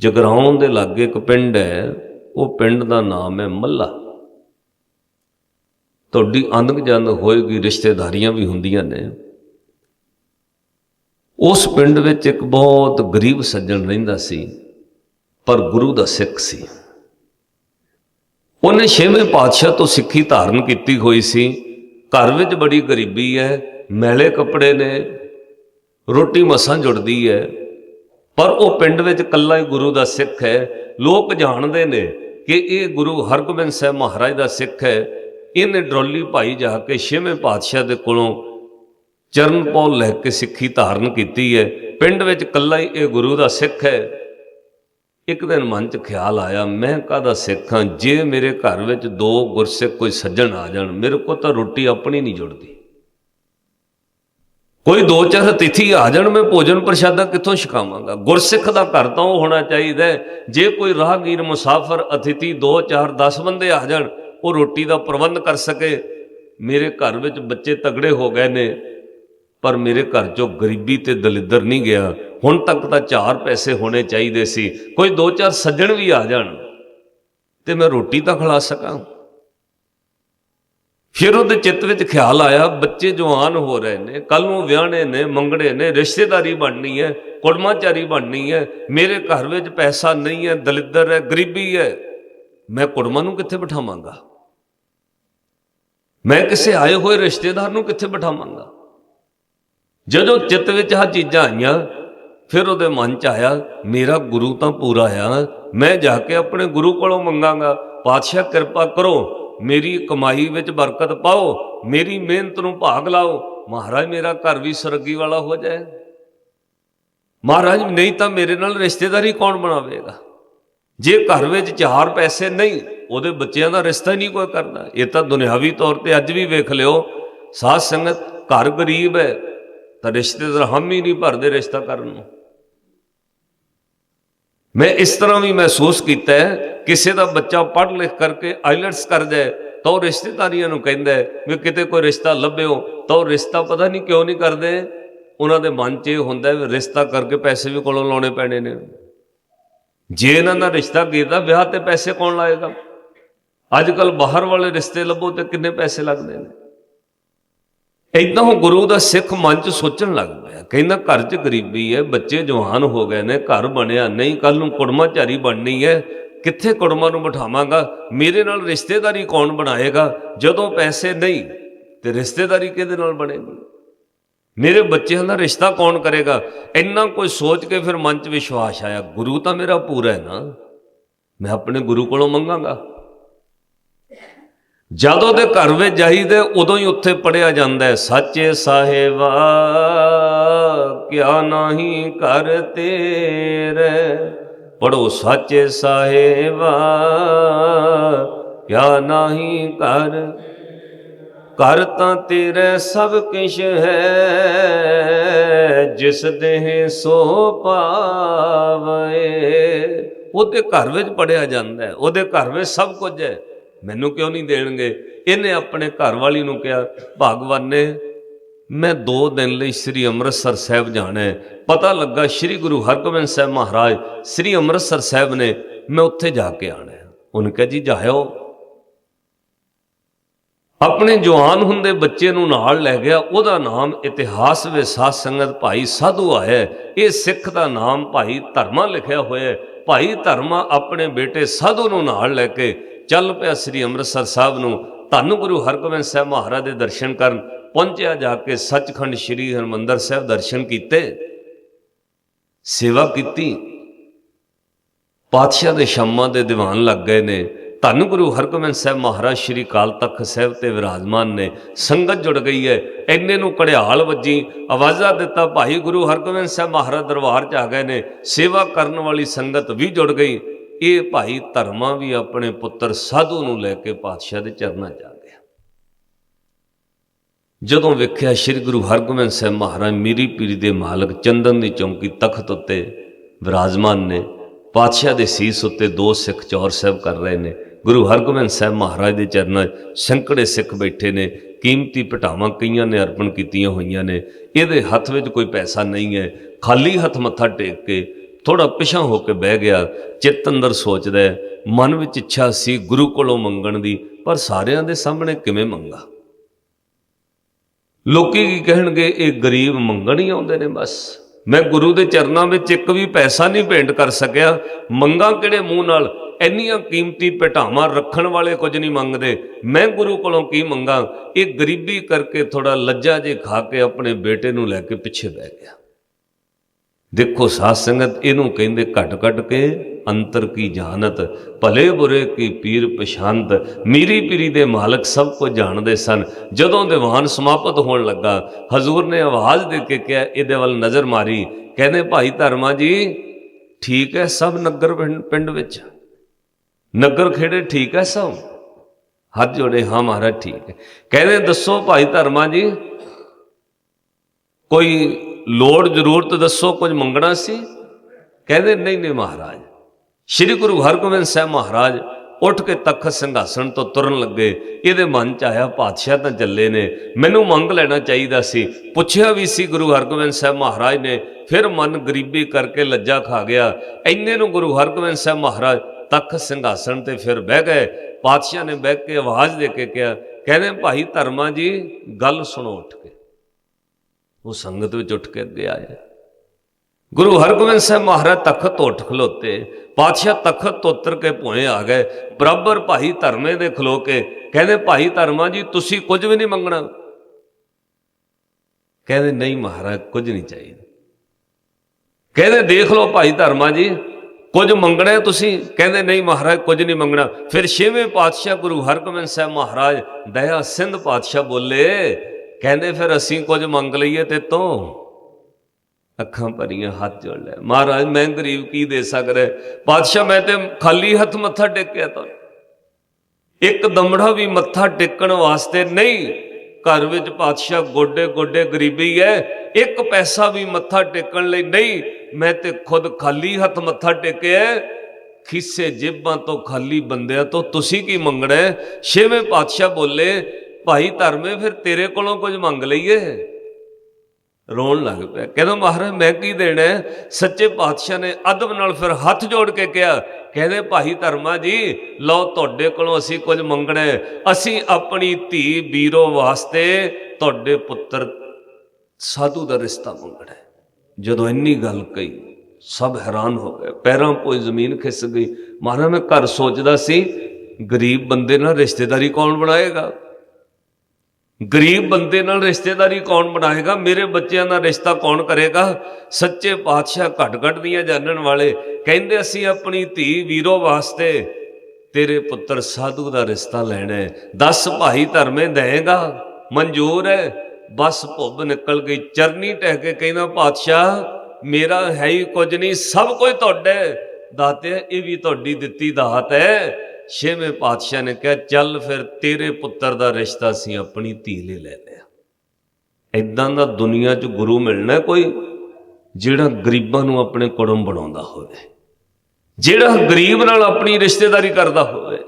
ਜਗਰਾਉਂ ਦੇ ਲਾਗੇ ਇੱਕ ਪਿੰਡ ਹੈ, ਉਹ ਪਿੰਡ ਦਾ ਨਾਮ ਹੈ ਮੱਲਾ। ਤੁਹਾਡੀ ਅੰਗ ਜੰਦ ਹੋਏਗੀ ਰਿਸ਼ਤੇਦਾਰੀਆਂ ਵੀ ਹੁੰਦੀਆਂ ਨੇ। ਉਸ ਪਿੰਡ ਵਿੱਚ ਇੱਕ ਬਹੁਤ ਗਰੀਬ ਸੱਜਣ ਰਹਿੰਦਾ ਸੀ, ਪਰ ਗੁਰੂ ਦਾ ਸਿੱਖ ਸੀ। ਉਹਨੇ ਛੇਵੇਂ ਪਾਤਸ਼ਾਹ ਤੋਂ ਸਿੱਖੀ ਧਾਰਨ ਕੀਤੀ ਹੋਈ ਸੀ। ਘਰ ਵਿੱਚ ਬੜੀ ਗਰੀਬੀ ਹੈ, ਮੈਲੇ ਕੱਪੜੇ ਨੇ, ਰੋਟੀ ਮਸਾਂ ਜੁੜਦੀ ਹੈ। ਪਰ ਉਹ ਪਿੰਡ ਵਿੱਚ ਇਕੱਲਾ ਹੀ ਗੁਰੂ ਦਾ ਸਿੱਖ ਹੈ। ਲੋਕ ਜਾਣਦੇ ਨੇ ਕਿ ਇਹ ਗੁਰੂ ਹਰਗੋਬਿੰਦ ਸਾਹਿਬ ਮਹਾਰਾਜ ਦਾ ਸਿੱਖ ਹੈ। ਇਹਨੇ ਡਰੋਲੀ ਭਾਈ ਜਾ ਕੇ ਛੇਵੇਂ ਪਾਤਸ਼ਾਹ ਦੇ ਕੋਲੋਂ ਚਰਨ ਪੌਲ ਲੈ ਕੇ ਸਿੱਖੀ ਧਾਰਨ ਕੀਤੀ ਹੈ। ਪਿੰਡ ਵਿੱਚ ਇਕੱਲਾ ਹੀ ਇਹ ਗੁਰੂ ਦਾ ਸਿੱਖ ਹੈ। ਇੱਕ ਦਿਨ ਮਨ 'ਚ ਖਿਆਲ ਆਇਆ, ਮੈਂ ਕਾਹਦਾ ਸਿੱਖ ਹਾਂ? ਜੇ ਮੇਰੇ ਘਰ ਵਿੱਚ ਦੋ ਗੁਰਸਿੱਖ ਕੋਈ ਸੱਜਣ ਆ ਜਾਣ, ਮੇਰੇ ਕੋਲ ਤਾਂ ਰੋਟੀ ਆਪਣੀ ਨਹੀਂ ਜੁੜਦੀ। ਕੋਈ ਦੋ ਚਾਰ ਤਿਥੀ ਆ ਜਾਣ, ਮੈਂ ਭੋਜਨ ਪ੍ਰਸ਼ਾਦਾ ਕਿੱਥੋਂ ਛਕਾਵਾਂਗਾ? ਗੁਰਸਿੱਖ ਦਾ ਘਰ ਤਾਂ ਉਹ ਹੋਣਾ ਚਾਹੀਦਾ ਜੇ ਕੋਈ ਰਾਹਗੀਰ, ਮੁਸਾਫਰ ਅਤਿਥੀ ਦੋ ਚਾਰ 10 ਬੰਦੇ ਆ ਜਾਣ, ਉਹ ਰੋਟੀ ਦਾ ਪ੍ਰਬੰਧ ਕਰ ਸਕੇ। ਮੇਰੇ ਘਰ ਵਿੱਚ ਬੱਚੇ ਤਗੜੇ ਹੋ ਗਏ ਨੇ, ਪਰ ਮੇਰੇ ਘਰ ਚੋਂ ਗਰੀਬੀ ਤੇ ਦਲਿੱਦਰ ਨਹੀਂ ਗਿਆ। ਹੁਣ ਤੱਕ ਤਾਂ ਚਾਰ ਪੈਸੇ ਹੋਣੇ ਚਾਹੀਦੇ ਸੀ। ਕੋਈ ਦੋ ਚਾਰ ਸੱਜਣ ਵੀ ਆ ਜਾਣ, ਤੇ ਮੈਂ ਰੋਟੀ ਤਾਂ ਖਿਲਾ ਸਕਾਂ। ਫਿਰ ਉਹਦੇ ਚਿੱਤ ਵਿੱਚ ਖਿਆਲ ਆਇਆ, ਬੱਚੇ ਜਵਾਨ ਹੋ ਰਹੇ ਨੇ ਕੱਲ ਨੂੰ ਵਿਆਹਣੇ ਨੇ, ਮੰਗਣੇ ਨੇ, ਰਿਸ਼ਤੇਦਾਰੀ ਬਣਨੀ ਹੈ, ਕੁੜਮਾਚਾਰੀ ਬਣਨੀ ਹੈ, ਮੇਰੇ ਘਰ ਵਿੱਚ ਪੈਸਾ ਨਹੀਂ ਹੈ, ਦਲਿੱਦਰ ਹੈ, ਗਰੀਬੀ ਹੈ। ਮੈਂ ਕੁੜਮਾ ਨੂੰ ਕਿੱਥੇ ਬਿਠਾਵਾਂਗਾ? ਮੈਂ ਕਿਸੇ ਆਏ ਹੋਏ ਰਿਸ਼ਤੇਦਾਰ ਨੂੰ ਕਿੱਥੇ ਬਿਠਾਵਾਂਗਾ? ਜਦੋਂ ਚਿੱਤ ਵਿੱਚ ਆ ਚੀਜ਼ਾਂ ਆਈਆਂ, ਫਿਰ ਉਹਦੇ ਮਨ ਚ ਆਇਆ, ਮੇਰਾ ਗੁਰੂ ਤਾਂ ਪੂਰਾ ਆ, ਮੈਂ ਜਾ ਕੇ ਆਪਣੇ ਗੁਰੂ ਕੋਲੋਂ ਮੰਗਾਂਗਾ, ਪਾਤਸ਼ਾਹ ਕਿਰਪਾ ਕਰੋ ਮੇਰੀ ਕਮਾਈ ਵਿੱਚ ਬਰਕਤ ਪਾਓ, ਮੇਰੀ ਮਿਹਨਤ ਨੂੰ ਭਾਗ ਲਾਓ। ਮਹਾਰਾਜ, ਮੇਰਾ ਘਰ ਵੀ ਸਰਗੀ ਵਾਲਾ ਹੋ ਜਾਏ। ਮਹਾਰਾਜ, ਨਹੀਂ ਤਾਂ ਮੇਰੇ ਨਾਲ ਰਿਸ਼ਤੇਦਾਰੀ ਕੌਣ ਬਣਾਵੇਗਾ? ਜੇ ਘਰ ਵਿੱਚ ਚਾਰ ਪੈਸੇ ਨਹੀਂ, ਉਹਦੇ ਬੱਚਿਆਂ ਦਾ ਰਿਸ਼ਤਾ ਹੀ ਨਹੀਂ ਕੋਈ ਕਰਦਾ ਇਹ ਤਾਂ ਦੁਨਿਆਵੀ ਤੌਰ ਤੇ ਅੱਜ ਵੀ ਵੇਖ ਲਿਓ। ਸਾਧ ਸੰਗਤ ਘਰ ਗਰੀਬ ਹੈ, ਤਾਂ ਰਿਸ਼ਤੇਦਾਰ ਹਮ ਹੀ ਨਹੀਂ ਭਰਦੇ ਰਿਸ਼ਤਾ ਕਰਨ ਨੂੰ। ਮੈਂ ਇਸ ਤਰ੍ਹਾਂ ਵੀ ਮਹਿਸੂਸ ਕੀਤਾ ਕਿਸੇ ਦਾ ਬੱਚਾ ਪੜ੍ਹ ਲਿਖ ਕਰਕੇ ਆਈਲੈਟਸ ਕਰ ਜਾਏ ਤਾਂ ਉਹ ਰਿਸ਼ਤੇਦਾਰੀਆਂ ਨੂੰ ਕਹਿੰਦਾ ਵੀ ਕਿਤੇ ਕੋਈ ਰਿਸ਼ਤਾ ਲੱਭਿਓ, ਤਾਂ ਉਹ ਰਿਸ਼ਤਾ ਪਤਾ ਨਹੀਂ ਕਿਉਂ ਨਹੀਂ ਕਰਦੇ? ਉਹਨਾਂ ਦੇ ਮਨ 'ਚ ਇਹ ਹੁੰਦਾ ਵੀ ਰਿਸ਼ਤਾ ਕਰਕੇ ਪੈਸੇ ਵੀ ਕੋਲੋਂ ਲਾਉਣੇ ਪੈਣੇ ਨੇ। ਜੇ ਇਹਨਾਂ ਦਾ ਰਿਸ਼ਤਾ ਕੀਤਾ ਵਿਆਹ ਤੇ ਪੈਸੇ ਕੌਣ ਲਾਏਗਾ? ਅੱਜ ਕੱਲ ਬਾਹਰ ਵਾਲੇ ਰਿਸ਼ਤੇ ਲੱਭੋ ਤੇ ਕਿੰਨੇ ਪੈਸੇ ਲੱਗਦੇ ਨੇ? ਇਦਾਂ ਉਹ ਗੁਰੂ ਦਾ ਸਿੱਖ ਮਨ ਚ ਸੋਚਣ ਲੱਗ ਪਿਆ, ਕਹਿੰਦਾ ਘਰ 'ਚ ਗਰੀਬੀ ਹੈ, ਬੱਚੇ ਜਵਾਨ ਹੋ ਗਏ ਨੇ, ਘਰ ਬਣਿਆ ਨਹੀਂ ਕੱਲ ਨੂੰ ਕੁੜਮਾਚਾਰੀ ਬਣਨੀ ਹੈ, ਕਿੱਥੇ ਕੁੜਮਾਂ ਨੂੰ ਬਿਠਾਵਾਂਗਾ, ਮੇਰੇ ਨਾਲ ਰਿਸ਼ਤੇਦਾਰੀ ਕੌਣ ਬਣਾਏਗਾ, ਜਦੋਂ ਪੈਸੇ ਨਹੀਂ, ਤੇ ਰਿਸ਼ਤੇਦਾਰੀ ਕਿਹਦੇ ਨਾਲ ਬਣੇਗੀ? ਮੇਰੇ ਬੱਚਿਆਂ ਦਾ ਰਿਸ਼ਤਾ ਕੌਣ ਕਰੇਗਾ? ਇੰਨਾ ਕੋਈ ਸੋਚ ਕੇ ਫਿਰ ਮਨ 'ਚ ਵਿਸ਼ਵਾਸ ਆਇਆ, ਗੁਰੂ ਤਾਂ ਮੇਰਾ ਪੂਰਾ ਹੈ ਨਾ, ਮੈਂ ਆਪਣੇ ਗੁਰੂ ਕੋਲੋਂ ਮੰਗਾਂਗਾ। ਜਦੋਂ ਦੇ ਘਰ ਵਿੱਚ ਜਾਈਦੇ, ਉਦੋਂ ਹੀ ਉੱਥੇ ਪੜਿਆ ਜਾਂਦਾ ਹੈ, ਸੱਚੇ ਸਾਹਿਬਾ, ਕਿਆ ਨਹੀਂ ਕਰ ਤੇਰੇ? ਪੜੋ ਸੱਚੇ ਸਾਹਿਬਾ, ਕਿਆ ਨਹੀਂ ਕਰ ਕਰ ਤਾਂ ਤੇਰੇ ਸਭ ਕਿਛ ਹੈ, ਜਿਸ ਦੇਹ ਸੋ ਪਾਵੇ। ਉਹਦੇ ਘਰ ਵਿੱਚ ਪੜਿਆ ਜਾਂਦਾ ਹੈ, ਉਹਦੇ ਘਰ ਵਿੱਚ ਸਭ ਕੁਝ ਹੈ। ਮੈਨੂੰ ਕਿਉਂ ਨਹੀਂ ਦੇਣਗੇ? ਇਹਨੇ ਆਪਣੇ ਘਰ ਵਾਲੀ ਨੂੰ ਕਿਹਾ, ਭਗਵਾਨ ਨੇ ਮੈਂ 2 ਦਿਨ ਲਈ ਸ੍ਰੀ ਅੰਮ੍ਰਿਤਸਰ ਸਾਹਿਬ ਜਾਣਾ ਹੈ। ਪਤਾ ਲੱਗਾ ਸ੍ਰੀ ਗੁਰੂ ਹਰਗੋਬਿੰਦ ਸਾਹਿਬ ਮਹਾਰਾਜ ਸ੍ਰੀ ਅੰਮ੍ਰਿਤਸਰ ਸਾਹਿਬ ਨੇ ਮੈਂ ਉੱਥੇ ਜਾ ਕੇ ਆਣਾ ਹੈ। ਉਹਨੇ ਕਿਹਾ, ਜੀ, ਜਾਇਓ। ਆਪਣੇ ਜਵਾਨ ਹੁੰਦੇ ਬੱਚੇ ਨੂੰ ਨਾਲ ਲੈ ਗਿਆ। ਉਹਦਾ ਨਾਮ ਇਤਿਹਾਸ ਵਿੱਚ ਸਾਧ ਸੰਗਤ ਭਾਈ ਸਾਧੂ ਆਇਆ ਇਹ ਸਿੱਖ ਦਾ ਨਾਮ ਭਾਈ ਧਰਮਾ ਲਿਖਿਆ ਹੋਇਆ ਭਾਈ ਧਰਮਾ ਆਪਣੇ ਬੇਟੇ ਸਾਧੂ ਨੂੰ ਨਾਲ ਲੈ ਕੇ ਚੱਲ ਪਿਆ ਸ੍ਰੀ ਅੰਮ੍ਰਿਤਸਰ ਸਾਹਿਬ ਨੂੰ। ਧੰਨ ਗੁਰੂ ਹਰਗੋਬਿੰਦ ਸਾਹਿਬ ਮਹਾਰਾਜ ਦੇ ਦਰਸ਼ਨ ਕਰਨ, ਪਹੁੰਚਿਆ ਜਾ ਕੇ ਸੱਚਖੰਡ ਸ੍ਰੀ ਹਰਮੰਦਰ ਸਾਹਿਬ ਦਰਸ਼ਨ ਕੀਤੇ। ਸੇਵਾ ਕੀਤੀ। ਪਾਤਸ਼ਾਹ ਦੇ ਸ਼ਾਮਾਂ ਦੇ ਦੀਵਾਨ ਲੱਗ ਗਏ ਨੇ। ਧੰਨ ਗੁਰੂ ਹਰਗੋਬਿੰਦ ਸਾਹਿਬ ਮਹਾਰਾਜ ਸ਼੍ਰੀ ਕਾਲ ਤਖਤ ਸਾਹਿਬ ਤੇ ਵਿਰਾਜਮਾਨ ਨੇ। ਸੰਗਤ ਜੁੜ ਗਈ ਹੈ। ਇੰਨੇ ਨੂੰ ਕੜਿਆਲ ਵੱਜੀ। ਆਵਾਜ਼ਾਂ ਦਿੱਤਾ, ਭਾਈ ਗੁਰੂ ਹਰਗੋਬਿੰਦ ਸਾਹਿਬ ਮਹਾਰਾਜ ਦਰਬਾਰ 'ਚ ਆ ਗਏ ਨੇ। ਸੇਵਾ ਕਰਨ ਵਾਲੀ ਸੰਗਤ ਵੀ ਜੁੜ ਗਈ। ਇਹ ਭਾਈ ਧਰਮਾ ਵੀ ਆਪਣੇ ਪੁੱਤਰ ਸਾਧੂ ਨੂੰ ਲੈ ਕੇ ਪਾਤਸ਼ਾਹ ਦੇ ਚਰਨਾਂ 'ਚ ਆ ਗਿਆ। ਜਦੋਂ ਵੇਖਿਆ ਸ੍ਰੀ ਗੁਰੂ ਹਰਗੋਬਿੰਦ ਸਾਹਿਬ ਮਹਾਰਾਜ ਮੀਰੀ ਪੀਰੀ ਦੇ ਮਾਲਕ ਚੰਦਨ ਦੀ ਚੌਂਕੀ ਤਖਤ ਉੱਤੇ ਵਿਰਾਜਮਾਨ ਨੇ, ਪਾਤਸ਼ਾਹ ਦੇ ਸੀਸ ਉੱਤੇ ਦੋ ਸਿੱਖ ਚੌਰ ਸਾਹਿਬ ਕਰ ਰਹੇ ਨੇ, ਗੁਰੂ ਹਰਗੋਬਿੰਦ ਸਾਹਿਬ ਮਹਾਰਾਜ ਦੇ ਚਰਨਾਂ 'ਚ ਸੈਂਕੜੇ ਸਿੱਖ ਬੈਠੇ ਨੇ, ਕੀਮਤੀ ਪਟਾਵਾਂ ਕਈਆਂ ਨੇ ਅਰਪਣ ਕੀਤੀਆਂ ਹੋਈਆਂ ਨੇ, ਇਹਦੇ ਹੱਥ ਵਿੱਚ ਕੋਈ ਪੈਸਾ ਨਹੀਂ ਹੈ, ਖਾਲੀ ਹੱਥ ਮੱਥਾ ਟੇਕ ਕੇ ਥੋੜਾ ਪਿਛਾਂ ਹੋ ਕੇ ਬਹਿ ਗਿਆ ਚਿੱਤ ਅੰਦਰ ਸੋਚਦਾ ਹੈ, ਮਨ ਵਿੱਚ ਇੱਛਾ ਸੀ ਗੁਰੂ ਕੋਲੋਂ ਮੰਗਣ ਦੀ ਪਰ ਸਾਰਿਆਂ ਦੇ ਸਾਹਮਣੇ ਕਿਵੇਂ ਮੰਗਾ? ਲੋਕੀ ਕੀ ਕਹਿਣਗੇ ਇਹ ਗਰੀਬ ਮੰਗਣ ਹੀ ਆਉਂਦੇ ਨੇ ਬਸ। ਮੈਂ ਗੁਰੂ ਦੇ ਚਰਨਾਂ ਵਿੱਚ ਇੱਕ ਵੀ ਪੈਸਾ ਨਹੀਂ ਭੇਂਟ ਕਰ ਸਕਿਆ ਮੰਗਾ ਕਿਹੜੇ ਮੂੰਹ ਨਾਲ? ਇੰਨੀਆਂ ਕੀਮਤੀ ਪਟਾਵਾਂ ਰੱਖਣ ਵਾਲੇ ਕੁਝ ਨਹੀਂ ਮੰਗਦੇ। ਮੈਂ ਗੁਰੂ ਕੋਲੋਂ ਕੀ ਮੰਗਾ? ਇਹ ਗਰੀਬੀ ਕਰਕੇ ਥੋੜਾ ਲੱਜਾ ਜੇ ਖਾ ਕੇ ਆਪਣੇ ਬੇਟੇ ਨੂੰ ਲੈ ਕੇ ਪਿੱਛੇ ਬਹਿ ਗਿਆ। ਦੇਖੋ ਸਾਧ ਸੰਗਤ ਇਹਨੂੰ ਕਹਿੰਦੇ ਘਟ ਘਟ ਕੇ ਅੰਤਰ ਕੀ ਜਾਣਤ, ਭਲੇ ਬੁਰੇ ਕੀ ਪੀਰ ਪਛਾਨਤ ਮੀਰੀ ਪੀਰੀ ਦੇ ਮਾਲਕ ਸਭ ਕੁਝ ਜਾਣਦੇ ਸਨ। ਜਦੋਂ ਦੀਵਾਨ ਸਮਾਪਤ ਹੋਣ ਲੱਗਾ, ਹਜ਼ੂਰ ਨੇ ਆਵਾਜ਼ ਦੇ ਕੇ ਕਿਹਾ, ਇਹਦੇ ਵੱਲ ਨਜ਼ਰ ਮਾਰੀ। ਕਹਿੰਦੇ, ਭਾਈ ਧਰਮਾ ਜੀ, ਠੀਕ ਹੈ ਸਭ ਨਗਰ ਪਿੰਡ- ਪਿੰਡ ਵਿੱਚ? ਨਗਰ ਖੇੜੇ ਠੀਕ ਹੈ ਸਭ? ਹੱਥ ਜੋੜੇ, ਹਾਂ ਮਹਾਰਾਜ ਠੀਕ ਹੈ। ਕਹਿੰਦੇ, ਦੱਸੋ ਭਾਈ ਧਰਮਾ ਜੀ, ਕੋਈ ਲੋੜ ਜ਼ਰੂਰਤ ਦੱਸੋ, ਕੁਝ ਮੰਗਣਾ ਸੀ? ਕਹਿੰਦੇ, ਨਹੀਂ ਨਹੀਂ ਮਹਾਰਾਜ। ਸ੍ਰੀ ਗੁਰੂ ਹਰਗੋਬਿੰਦ ਸਾਹਿਬ ਮਹਾਰਾਜ ਉੱਠ ਕੇ ਤਖਤ ਸਿੰਘਾਸਣ ਤੋਂ ਤੁਰਨ ਲੱਗੇ। ਇਹਦੇ ਮਨ ਚ ਆਇਆ, ਪਾਤਸ਼ਾਹ ਤਾਂ ਚੱਲੇ ਨੇ, ਮੈਨੂੰ ਮੰਗ ਲੈਣਾ ਚਾਹੀਦਾ ਸੀ। ਪੁੱਛਿਆ ਵੀ ਸੀ, ਗੁਰੂ ਹਰਗੋਬਿੰਦ ਸਾਹਿਬ ਮਹਾਰਾਜ ਨੇ, ਫਿਰ ਮਨ ਗਰੀਬੀ ਕਰਕੇ ਲੱਜਾ ਖਾ ਗਿਆ। ਇੰਨੇ ਨੂੰ ਗੁਰੂ ਹਰਗੋਬਿੰਦ ਸਾਹਿਬ ਮਹਾਰਾਜ ਤਖਤ ਸਿੰਘਾਸਣ ਤੇ ਫਿਰ ਬਹਿ ਗਏ। ਪਾਤਸ਼ਾਹ ਨੇ ਬਹਿ ਕੇ ਆਵਾਜ਼ ਦੇ ਕੇ ਕਿਹਾ, ਕਹਿੰਦੇ, ਭਾਈ ਧਰਮਾ ਜੀ, ਗੱਲ ਸੁਣੋ ਉੱਠ ਕੇ। ਉਹ ਸੰਗਤ ਵਿੱਚ ਉੱਠ ਕੇ ਅੱਗੇ ਆਏ ਗੁਰੂ ਹਰਗੋਬਿੰਦ ਸਾਹਿਬ ਮਹਾਰਾਜ ਤਖਤ ਤੋਂ ਉੱਠ ਖਲੋਤੇ, ਪਾਤਸ਼ਾਹ ਤਖਤ ਤੋਂ ਉਤਰ ਕੇ ਭੋਏ ਆ ਗਏ, ਬਰਾਬਰ ਭਾਈ ਧਰਮੇ ਦੇ ਖਲੋ ਕੇ ਕਹਿੰਦੇ, ਭਾਈ ਧਰਮਾ ਜੀ, ਤੁਸੀਂ ਕੁਝ ਵੀ ਨਹੀਂ ਮੰਗਣਾ। ਕਹਿੰਦੇ, ਨਹੀਂ ਮਹਾਰਾਜ, ਕੁਝ ਨਹੀਂ ਚਾਹੀਦਾ। ਕਹਿੰਦੇ, ਦੇਖ ਲਓ ਭਾਈ ਧਰਮਾ ਜੀ, ਕੁਝ ਮੰਗਣਾ ਤੁਸੀਂ? ਕਹਿੰਦੇ, ਨਹੀਂ ਮਹਾਰਾਜ, ਕੁਝ ਨਹੀਂ ਮੰਗਣਾ। ਫਿਰ ਛੇਵੇਂ ਪਾਤਸ਼ਾਹ ਗੁਰੂ ਹਰਗੋਬਿੰਦ ਸਾਹਿਬ ਮਹਾਰਾਜ ਦਇਆ ਸਿੰਧ ਪਾਤਸ਼ਾਹ ਬੋਲੇ ਕਹਿੰਦੇ ਫਿਰ ਅਸੀਂ ਕੁਝ ਮੰਗ ਲਈਏ ਤੇ ਤੋਂ ਅੱਖਾਂ ਭਰੀਆਂ ਹੱਥ ਜੋੜ ਲੈ। ਮਹਾਰਾਜ, ਮੈਂ ਗਰੀਬ ਕੀ ਦੇ ਸਕਦਾ? ਪਾਤਸ਼ਾਹ ਮੈਂ ਤੇ ਖਾਲੀ ਹੱਥ ਮੱਥਾ ਟੇਕਿਆ ਤਾਂ। ਇੱਕ ਦਮੜਾ ਵੀ ਮੱਥਾ ਟੇਕਣ ਵਾਸਤੇ ਨਹੀਂ। ਘਰ ਵਿੱਚ ਪਾਤਸ਼ਾਹ ਗੋਡੇ ਗੋਡੇ ਗਰੀਬੀ ਹੈ ਇੱਕ ਪੈਸਾ ਵੀ ਮੱਥਾ ਟੇਕਣ ਲਈ ਨਹੀਂ। ਮੈਂ ਤੇ ਖੁਦ ਖਾਲੀ ਹੱਥ ਮੱਥਾ ਟੇਕਿਆ ਖਿੱਸੇ ਜੇਬਾਂ ਤੋਂ ਖਾਲੀ ਬੰਦਿਆਂ ਤੋਂ ਤੁਸੀਂ ਕੀ ਮੰਗਣਾ ਛੇਵੇਂ ਪਾਤਸ਼ਾਹ ਬੋਲੇ ਭਾਈ ਧਰਮੇ, ਫਿਰ ਤੇਰੇ ਕੋਲੋਂ ਕੁਝ ਮੰਗ ਲਈਏ? ਰੋਣ ਲੱਗ ਪਿਆ। ਕਹਿੰਦਾ, ਮਹਾਰਾਜ, ਮੈਂ ਕੀ ਦੇਣਾ ਸੱਚੇ ਪਾਤਸ਼ਾਹ ਨੇ ਅਦਬ ਨਾਲ ਫਿਰ ਹੱਥ ਜੋੜ ਕੇ ਕਿਹਾ। ਕਹਿੰਦੇ, ਭਾਈ ਧਰਮਾ ਜੀ, ਲਓ ਤੁਹਾਡੇ ਕੋਲੋਂ ਅਸੀਂ ਕੁਝ ਮੰਗਣਾ ਅਸੀਂ ਆਪਣੀ ਧੀ ਵੀਰੋ ਵਾਸਤੇ ਤੁਹਾਡੇ ਪੁੱਤਰ ਸਾਧੂ ਦਾ ਰਿਸ਼ਤਾ ਮੰਗਣਾ ਜਦੋਂ ਇੰਨੀ ਗੱਲ ਕਹੀ, ਸਭ ਹੈਰਾਨ ਹੋ ਗਏ। ਪੈਰਾਂ ਕੋਈ ਜ਼ਮੀਨ ਖਿਸ ਗਈ। ਮਹਾਰਾਜ, ਮੈਂ ਘਰ ਸੋਚਦਾ ਸੀ, ਗਰੀਬ ਬੰਦੇ ਨਾਲ ਰਿਸ਼ਤੇਦਾਰੀ ਕੌਣ ਬਣਾਏਗਾ? ਗਰੀਬ ਬੰਦੇ ਨਾਲ ਰਿਸ਼ਤੇਦਾਰੀ ਕੌਣ ਬਣਾਏਗਾ? ਮੇਰੇ ਬੱਚਿਆਂ ਦਾ ਰਿਸ਼ਤਾ ਕੌਣ ਕਰੇਗਾ? ਸੱਚੇ ਪਾਤਸ਼ਾਹ ਘਟ ਘਟ ਦੀਆਂ ਜਾਣਨ ਵਾਲੇ। ਕਹਿੰਦੇ ਅਸੀਂ ਆਪਣੀ ਧੀ ਵੀਰੋ ਵਾਸਤੇ ਤੇਰੇ ਪੁੱਤਰ ਸਾਧੂ ਦਾ ਰਿਸ਼ਤਾ ਲੈਣਾ ਹੈ। 10 ਭਾਈ ਧਰਮੇ ਦੇਏਗਾ? ਮਨਜ਼ੂਰ ਹੈ? ਬਸ ਭੁੱਬ ਨਿਕਲ ਗਈ। ਚਰਨੀ ਟਹਿ ਕੇ ਕਹਿੰਦਾ, ਪਾਤਸ਼ਾਹ, ਮੇਰਾ ਹੈ ਹੀ ਕੁਝ ਨਹੀਂ, ਸਭ ਕੁਝ ਤੁਹਾਡਾ ਹੈ। ਦਾਤੇ, ਇਹ ਵੀ ਤੁਹਾਡੀ ਦਿੱਤੀ ਦਾਤ ਹੈ। ਛੇਵੇਂ ਪਾਤਸ਼ਾਹ ਨੇ ਕਿਹਾ, ਚੱਲ ਫਿਰ ਤੇਰੇ ਪੁੱਤਰ ਦਾ ਰਿਸ਼ਤਾ ਸੀ ਆਪਣੀ ਧੀ ਲਈ ਲੈ ਲਿਆ। ਇਦਾਂ ਦਾ ਦੁਨੀਆ 'ਚ ਗੁਰੂ ਮਿਲਣਾ ਕੋਈ ਜਿਹੜਾ ਗਰੀਬਾਂ ਨੂੰ ਆਪਣੇ ਕੁੜਮ ਬਣਾਉਂਦਾ ਹੋਵੇ, ਜਿਹੜਾ ਗਰੀਬ ਨਾਲ ਆਪਣੀ ਰਿਸ਼ਤੇਦਾਰੀ ਕਰਦਾ ਹੋਵੇ।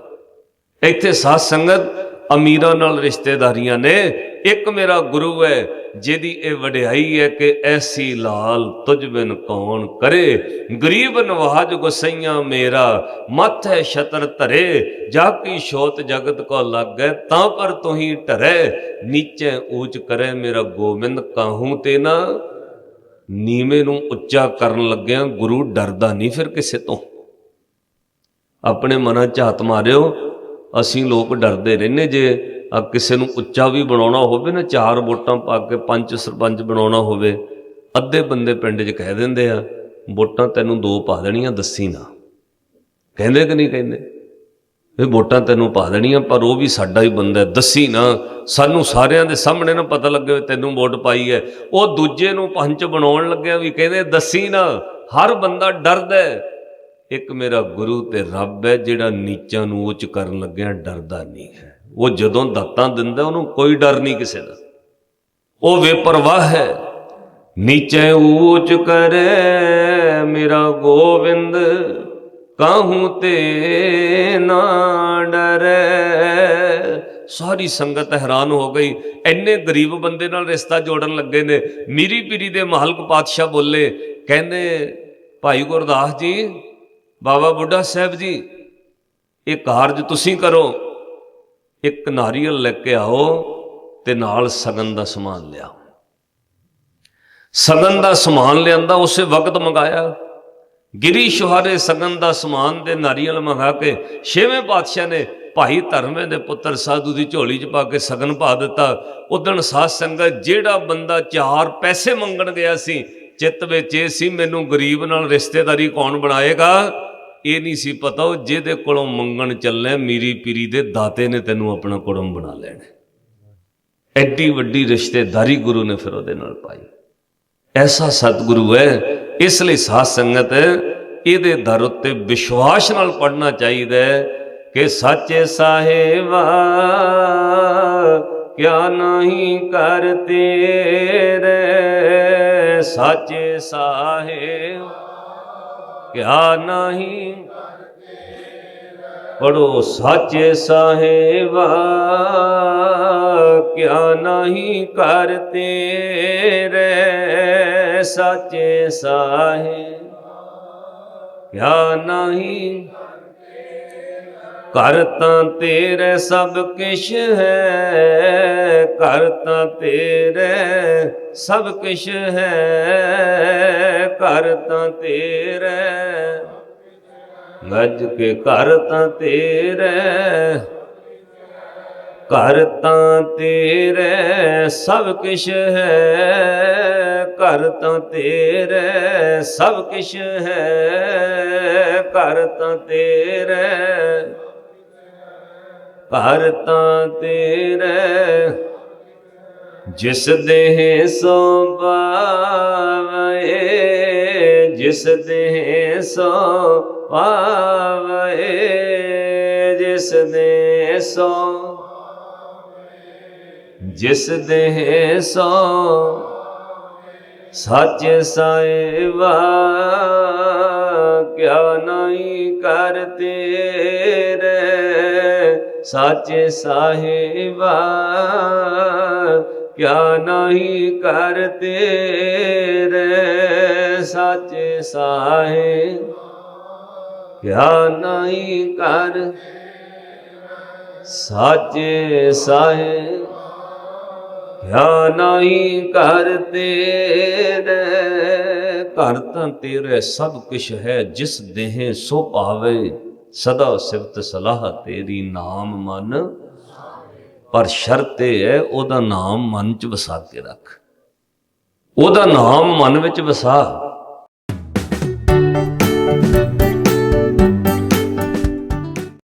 ਇੱਥੇ ਸਾਧ ਸੰਗਤ ਅਮੀਰਾਂ ਨਾਲ ਰਿਸ਼ਤੇਦਾਰੀਆਂ ਨੇ। ਇੱਕ ਮੇਰਾ ਗੁਰੂ ਹੈ, ਜਿਹਦੀ ਇਹ ਵਡਿਆਈ ਹੈ ਕਿ ਐਸੀ ਲਾਲ ਤੁਝ ਬਿਨ ਕੌਣ ਕਰੇ। ਗਰੀਬ ਨਵਾਜ ਗੁਸਈਆਂ ਮੇਰਾ, ਮੱਥੇ ਛਤਰ ਧਰੇ। ਜਾ ਕੀ ਛੋਤ ਜਗਤ ਕੋ ਲੱਗੈ, ਤਾਂ ਪਰ ਤੁਹੀ ਢਰੇ। ਨੀਚੇ ਊਚ ਕਰੇ ਮੇਰਾ ਗੋਬਿੰਦ, ਕਾਹੂ ਤੇ ਨਾ? ਨੀਵੇਂ ਨੂੰ ਉੱਚਾ ਕਰਨ ਲੱਗਿਆ ਗੁਰੂ ਡਰਦਾ ਨਹੀਂ ਫਿਰ ਕਿਸੇ ਤੋਂ। ਆਪਣੇ ਮਨਾਂ 'ਚ ਹੱਥ ਮਾਰਿਓ ਅਸੀਂ ਲੋਕ ਡਰਦੇ ਰਹਿੰਦੇ ਜੇ ਕਿਸੇ ਨੂੰ ਉੱਚਾ ਵੀ ਬਣਾਉਣਾ ਹੋਵੇ ਨਾ, ਚਾਰ ਵੋਟਾਂ ਪਾ ਕੇ ਪੰਜ ਸਰਪੰਚ ਬਣਾਉਣਾ ਹੋਵੇ, ਅੱਧੇ ਬੰਦੇ ਪਿੰਡ 'ਚ ਕਹਿ ਦਿੰਦੇ ਆ, ਵੋਟਾਂ ਤੈਨੂੰ ਦੋ ਪਾ ਦੇਣੀਆਂ, ਦੱਸੀ ਨਾ। ਕਹਿੰਦੇ ਕਿ ਨਹੀਂ ਕਹਿੰਦੇ? ਇਹ ਵੋਟਾਂ ਤੈਨੂੰ ਪਾ ਦੇਣੀਆਂ, ਪਰ ਉਹ ਵੀ ਸਾਡਾ ਹੀ ਬੰਦਾ ਦੱਸੀ ਨਾ। ਸਾਨੂੰ ਸਾਰਿਆਂ ਦੇ ਸਾਹਮਣੇ ਨਾ ਪਤਾ ਲੱਗੇ ਤੈਨੂੰ ਵੋਟ ਪਾਈ ਹੈ। ਉਹ ਦੂਜੇ ਨੂੰ ਪੰਚ ਬਣਾਉਣ ਲੱਗਿਆ ਵੀ ਕਹਿੰਦੇ, ਦੱਸੀ ਨਾ। ਹਰ ਬੰਦਾ ਡਰਦਾ ਇੱਕ ਮੇਰਾ ਗੁਰੂ ਤੇ ਰੱਬ ਹੈ, ਜਿਹੜਾ ਨੀਚਾਂ ਨੂੰ ਉੱਚ ਕਰਨ ਲੱਗਿਆ ਡਰਦਾ ਨਹੀਂ ਹੈ। ਉਹ ਜਦੋਂ ਦਾਤਾਂ ਦਿੰਦਾ, ਉਹਨੂੰ ਕੋਈ ਡਰ ਨਹੀਂ ਕਿਸੇ ਦਾ। ਉਹ ਬੇਪਰਵਾਹ ਹੈ। ਨੀਚੇ ਉੱਚ ਕਰੇ ਮੇਰਾ ਗੋਬਿੰਦ ਕਾਹੂ ਤੇ ਨਾ ਡਰੇ? ਸਾਰੀ ਸੰਗਤ ਹੈਰਾਨ ਹੋ ਗਈ। ਐਨੇ ਗਰੀਬ ਬੰਦੇ ਨਾਲ ਰਿਸ਼ਤਾ ਜੋੜਨ ਲੱਗੇ ਨੇ। ਮੀਰੀ ਪੀਰੀ ਦੇ ਮਾਲਕ ਪਾਤਸ਼ਾਹ ਬੋਲੇ, ਕਹਿੰਦੇ, ਭਾਈ ਗੁਰਦਾਸ ਜੀ ਬਾਬਾ ਬੁੱਢਾ ਸਾਹਿਬ ਜੀ ਇਹ ਕਾਰਜ ਤੁਸੀਂ ਕਰੋ, ਇੱਕ ਨਾਰੀਅਲ ਲੈ ਕੇ ਆਓ ਤੇ ਨਾਲ ਸਗਨ ਦਾ ਸਮਾਨ ਲਿਆਓ। ਸਗਨ ਦਾ ਸਮਾਨ ਲਿਆਂਦਾ, ਉਸੇ ਵਕਤ ਮੰਗਾਇਆ। ਗਿਰੀ ਸ਼ੁਹਾਰੇ ਸਗਨ ਦਾ ਸਮਾਨ ਦੇ ਨਾਰੀਅਲ ਮੰਗਾ ਕੇ ਛੇਵੇਂ ਪਾਤਸ਼ਾਹ ਨੇ ਭਾਈ ਧਰਮੇ ਦੇ ਪੁੱਤਰ ਸਾਧੂ ਦੀ ਝੋਲੀ 'ਚ ਪਾ ਕੇ ਸਗਨ ਪਾ ਦਿੱਤਾ। ਉਦਣ ਸਾਧ ਸੰਗਤ ਜਿਹੜਾ ਬੰਦਾ ਚਾਰ ਪੈਸੇ ਮੰਗਣ ਗਿਆ ਸੀ, ਚਿੱਤ ਵਿੱਚ ਇਹ ਸੀ, ਮੈਨੂੰ ਗਰੀਬ ਨਾਲ ਰਿਸ਼ਤੇਦਾਰੀ ਕੌਣ ਬਣਾਏਗਾ? ਇਹ ਨਹੀਂ ਸੀ ਪਤਾ ਉਹ ਜਿਹਦੇ ਕੋਲੋਂ ਮੰਗਣ ਚੱਲੇ, ਮੀਰੀ ਪੀਰੀ ਦੇ ਦਾਤੇ ਨੇ ਤੈਨੂੰ ਆਪਣਾ ਕੁੜਮ ਬਣਾ ਲੈਣਾ। ਐਡੀ ਵੱਡੀ ਰਿਸ਼ਤੇਦਾਰੀ ਗੁਰੂ ਨੇ ਫਿਰ ਉਹਦੇ ਨਾਲ ਪਾਈ। ਐਸਾ ਸਤਿਗੁਰੂ ਹੈ, ਇਸ ਲਈ ਸਾਧ ਸੰਗਤ ਇਹਦੇ ਦਰ ਉੱਤੇ ਵਿਸ਼ਵਾਸ ਨਾਲ ਪੜਨਾ ਚਾਹੀਦਾ ਹੈ ਕਿ ਸੱਚੇ ਸਾਹਿਬਾ, ਕਿਆ ਨਹੀਂ ਕਰ ਤੇਰੇ ਸੱਚੇ ਸਾਹਿਬ। ਕਿਆ ਨਹੀਂ। ਪੜੋ ਸਾਚੇ ਸਾਹਿਬਾ ਕਿਆ ਨਹੀਂ ਕਰਤੇ ਰੇ ਸਾਚੇ ਸਾਹਿਬ ਕਿਆ ਨਹੀਂ ਘਰ ਤਾਂ ਤੇਰੇ ਸਭ ਕਿਛ ਹੈ, ਘਰ ਤਾਂ ਤੇਰੇ ਸਭ ਕਿਛ ਹੈ, ਘਰ ਤਾਂ ਤੇਰੇ। ਗੱਜ ਕੇ ਘਰ ਤਾਂ ਤੇਰੇ, ਘਰ ਤਾਂ ਤੇਰੇ ਸਭ ਕਿਛ ਹੈ, ਘਰ ਤਾਂ ਤੇਰੇ ਸਭ ਕਿਛ ਹੈ, ਘਰ ਤਾਂ ਤੇਰੇ। ਘਰ ਤਾਂ ਤੇਰੇ, ਜਿਸ ਦੇਹ ਸੋ ਪਾਵੇ ਜਿਸ ਦੇਹ ਸੋ ਪਾਵੇ ਜਿਸ ਦੇਹ ਸੋ ਜਿਸ ਦੇਹ ਸੋ ਸੱਚ ਸਾਹਿਬਾ ਕਿਆ ਨਹੀਂ ਕਰ ਸਾਚੇ ਸਾਹਿਬਾ, ਕਿਆ ਨਹੀਂ ਕਰ ਤੇਰੇ ਸਾਚੇ ਸਾਹਿਬ, ਕਿਆ ਨਹੀਂ ਕਰ? ਸਾਚੇ ਸਾਹਿਬ, ਕਿਆ ਨਹੀਂ ਕਰ ਤੇਰੇ ਘਰ ਤਾਂ ਤੇਰੇ ਸਭ ਕੁਛ ਹੈ, ਜਿਸ ਦੇਹ ਸੋ ਪਾਵੇ। ਸਦਾ ਸਿਫਤ ਸਲਾਹ ਤੇਰੀ ਨਾਮ ਮਨ। ਪਰ ਸ਼ਰਤ ਇਹ ਹੈ, ਉਹਦਾ ਨਾਮ ਮਨ ਚ ਵਸਾ ਕੇ ਰੱਖ। ਉਹਦਾ ਨਾਮ ਮਨ ਵਿੱਚ ਵਸਾ।